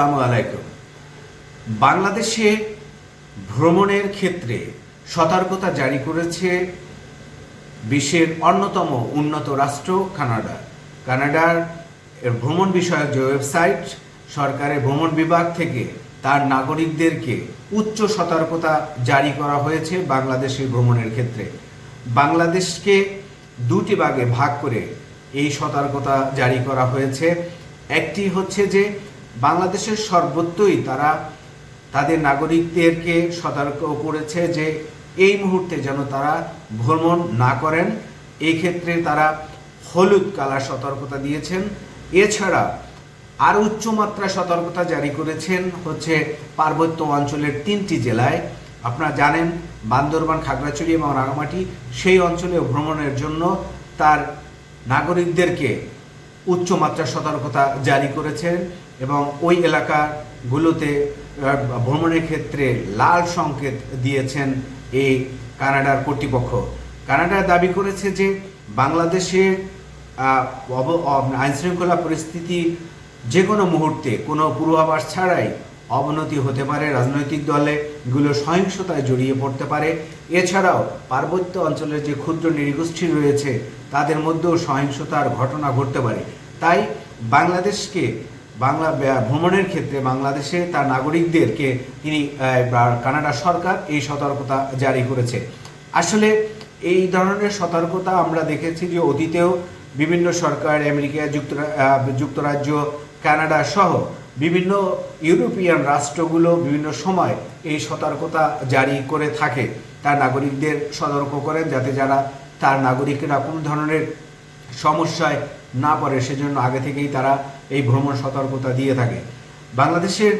আলাইকুম। বাংলাদেশে ভ্রমণের ক্ষেত্রে সতর্কতা জারি করেছে বিশ্বের অন্যতম উন্নত রাষ্ট্র কানাডা। কানাডার ভ্রমণ বিষয়ক যে ওয়েবসাইট সরকারের ভ্রমণ বিভাগ থেকে তার নাগরিকদেরকে উচ্চ সতর্কতা জারি করা হয়েছে বাংলাদেশের ভ্রমণের ক্ষেত্রে। বাংলাদেশকে দুটি ভাগে ভাগ করে এই সতর্কতা জারি করা হয়েছে। একটি হচ্ছে যে বাংলাদেশের সর্বত্রই তারা তাদের নাগরিকদেরকে সতর্ক করেছে যে এই মুহূর্তে যেন তারা ভ্রমণ না করেন। এই ক্ষেত্রে তারা হলুদ কালার সতর্কতা দিয়েছেন। এছাড়া আরও উচ্চমাত্রা সতর্কতা জারি করেছেন হচ্ছে পার্বত্য অঞ্চলের তিনটি জেলায়। আপনারা জানেন, বান্দরবান, খাগড়াছড়ি এবং রাঙামাটি সেই অঞ্চলে ভ্রমণের জন্য তার নাগরিকদেরকে উচ্চমাত্রা সতর্কতা জারি করেছেন এবং ওই এলাকাগুলোতে ভ্রমণের ক্ষেত্রে লাল সংকেত দিয়েছেন এই কানাডার কর্তৃপক্ষ। কানাডা দাবি করেছে যে অব- আইনশৃঙ্খলা পরিস্থিতি যে কোনো মুহূর্তে, কোনো পূর্বাভাস ছাড়াই অবনতি হতে পারে রাজনৈতিক দলে গুলো সহিংসতায় জড়িয়ে পড়তে পারে। এছাড়াও পার্বত্য অঞ্চলের যে ক্ষুদ্র নৃগোষ্ঠী রয়েছে, তাদের মধ্যেও সহিংসতার ঘটনা ঘটতে পারে। তাই বাংলাদেশকে, বাংলা ভ্রমণের ক্ষেত্রে বাংলাদেশে তার নাগরিকদেরকে তিনি কানাডা সরকার এই সতর্কতা জারি করেছে। আসলে এই ধরনের সতর্কতা আমরা দেখেছি যে অতীতেও বিভিন্ন সরকার, আমেরিকা, যুক্তরা যুক্তরাজ্য, কানাডা সহ বিভিন্ন ইউরোপিয়ান রাষ্ট্রগুলো বিভিন্ন সময় এই সতর্কতা জারি করে থাকে। তার নাগরিকদের সতর্ক করেন যাতে যারা তার নাগরিকেরা কোনো ধরনের সমস্যায় না পড়ে সেজন্য আগে থেকেই তারা এই ভ্রমণ সতর্কতা দিয়ে থাকে। বাংলাদেশের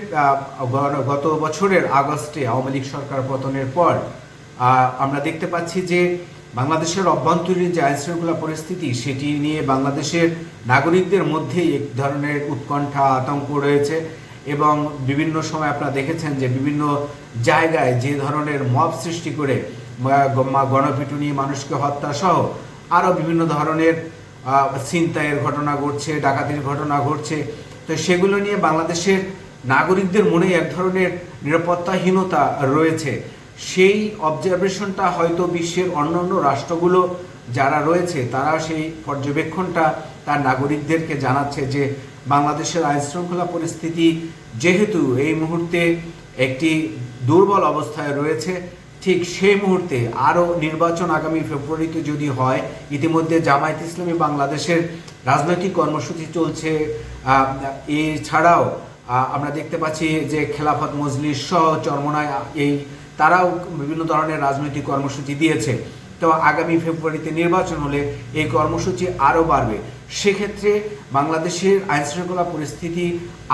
গত বছরের আগস্টে আওয়ামী লীগ সরকার পতনের পর আমরা দেখতে পাচ্ছি যে বাংলাদেশের অভ্যন্তরীণ যে আইনশৃঙ্খলা পরিস্থিতি, সেটি নিয়ে বাংলাদেশের নাগরিকদের মধ্যেই এক ধরনের উৎকণ্ঠা, আতঙ্ক রয়েছে। এবং বিভিন্ন সময় আপনারা দেখেছেন যে বিভিন্ন জায়গায় যে ধরনের মব সৃষ্টি করে গণপিটুনি, মানুষকে হত্যা সহ আরও বিভিন্ন ধরনের ছিনতাইয়ের ঘটনা ঘটছে, ডাকাতির ঘটনা ঘটছে। তো সেগুলো নিয়ে বাংলাদেশের নাগরিকদের মনে এক ধরনের নিরাপত্তাহীনতা রয়েছে। সেই অবজারভেশনটা হয়তো বিশ্বের অন্যান্য রাষ্ট্রগুলো যারা রয়েছে, তারা সেই পর্যবেক্ষণটা তার নাগরিকদেরকে জানাচ্ছে যে বাংলাদেশের আইন শৃঙ্খলা পরিস্থিতি যেহেতু এই মুহূর্তে একটি দুর্বল অবস্থায় রয়েছে, ঠিক সেই মুহূর্তে আরও নির্বাচন আগামী ফেব্রুয়ারিতে যদি হয়, ইতিমধ্যে জামায়াত ইসলামী বাংলাদেশের রাজনৈতিক কর্মসূচি চলছে। এছাড়াও আমরা দেখতে পাচ্ছি যে খেলাফত মজলিস সহ চরমনায় এই তারাও বিভিন্ন ধরনের রাজনৈতিক কর্মসূচি দিয়েছে। তো আগামী ফেব্রুয়ারিতে নির্বাচন হলে এই কর্মসূচি আরও বাড়বে। সেক্ষেত্রে বাংলাদেশের আইনশৃঙ্খলা পরিস্থিতি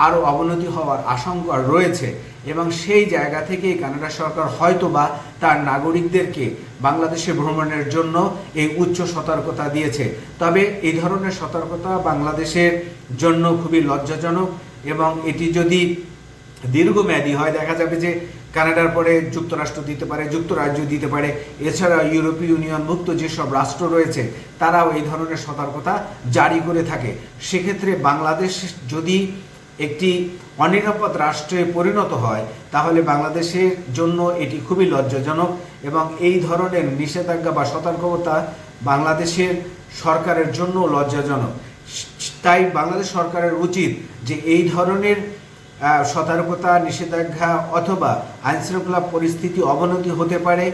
আরও অবনতি হওয়ার আশঙ্কা রয়েছে এবং সেই জায়গা থেকেই কানাডা সরকার হয়তোবা তার নাগরিকদেরকে বাংলাদেশে ভ্রমণের জন্য এই উচ্চ সতর্কতা দিয়েছে। তবে এই ধরনের সতর্কতা বাংলাদেশের জন্য খুবই লজ্জাজনক এবং এটি যদি দীর্ঘমেয়াদী হয়, দেখা যাবে যে কানাডার পরে যুক্তরাষ্ট্র দিতে পারে, যুক্তরাজ্য দিতে পারে। এছাড়া ইউরোপীয় ইউনিয়নভুক্ত যেসব রাষ্ট্র রয়েছে, তারাও এই ধরনের সতর্কতা জারি করে থাকে। সেক্ষেত্রে বাংলাদেশ যদি একটি অনিরাপদ রাষ্ট্রে পরিণত হয়, তাহলে বাংলাদেশের জন্য এটি খুবই লজ্জাজনক এবং এই ধরনের নিষেধাজ্ঞা বা সতর্কতা বাংলাদেশের সরকারের জন্য লজ্জাজনক। তাই বাংলাদেশ সরকারের উচিত যে এই ধরনের সতর্কতা, নিষেধাজ্ঞা অথবা আইনশৃঙ্খলা পরিস্থিতি অবনতি হতে পারে,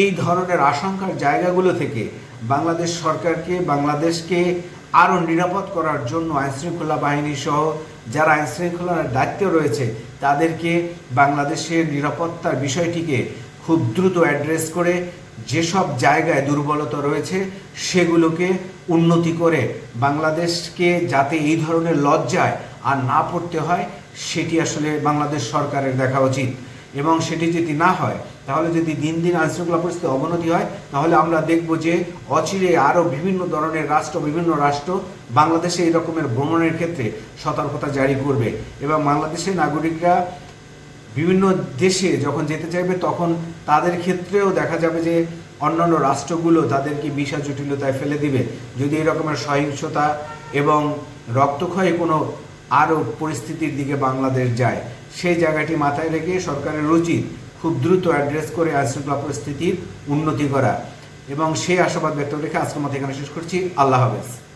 এই ধরনের আশঙ্কার জায়গাগুলো থেকে বাংলাদেশ সরকারকে, বাংলাদেশকে আরও নিরাপদ করার জন্য আইনশৃঙ্খলা বাহিনী সহ যারা আইনশৃঙ্খলার দায়িত্বে রয়েছে, তাদেরকে বাংলাদেশের নিরাপত্তার বিষয়টিকে খুব দ্রুত অ্যাড্রেস করে যেসব জায়গায় দুর্বলতা রয়েছে, সেগুলোকে উন্নতি করে বাংলাদেশকে যাতে এই ধরনের লজ্জায় আর না পড়তে হয় সেটি আসলে বাংলাদেশ সরকারের দেখা উচিত। এবং সেটি যদি না হয়, তাহলে যদি দিন দিন আইনশৃঙ্খলা পরিস্থিতি অবনতি হয়, তাহলে আমরা দেখব যে অচিরে আরও বিভিন্ন ধরনের রাষ্ট্র, বিভিন্ন রাষ্ট্র বাংলাদেশে এই রকমের ভ্রমণের ক্ষেত্রে সতর্কতা জারি করবে। এবং বাংলাদেশের নাগরিকরা বিভিন্ন দেশে যখন যেতে চাইবে, তখন তাদের ক্ষেত্রেও দেখা যাবে যে অন্যান্য রাষ্ট্রগুলো তাদেরকে বিষা জটিলতায় ফেলে দিবে। যদি এরকমের সহিংসতা এবং রক্তক্ষয়ে কোনো আরও পরিস্থিতির দিকে বাংলাদেশ যায়। সেই জায়গাটি মাথায় রেখে সরকারের উচিত খুব দ্রুত অ্যাড্রেস করে আইনশৃঙ্খলা পরিস্থিতির উন্নতি করা। এবং সেই আশাবাদ ব্যক্ত রেখে আজকের মতো এখানে শেষ করছি। আল্লাহ হাফেজ।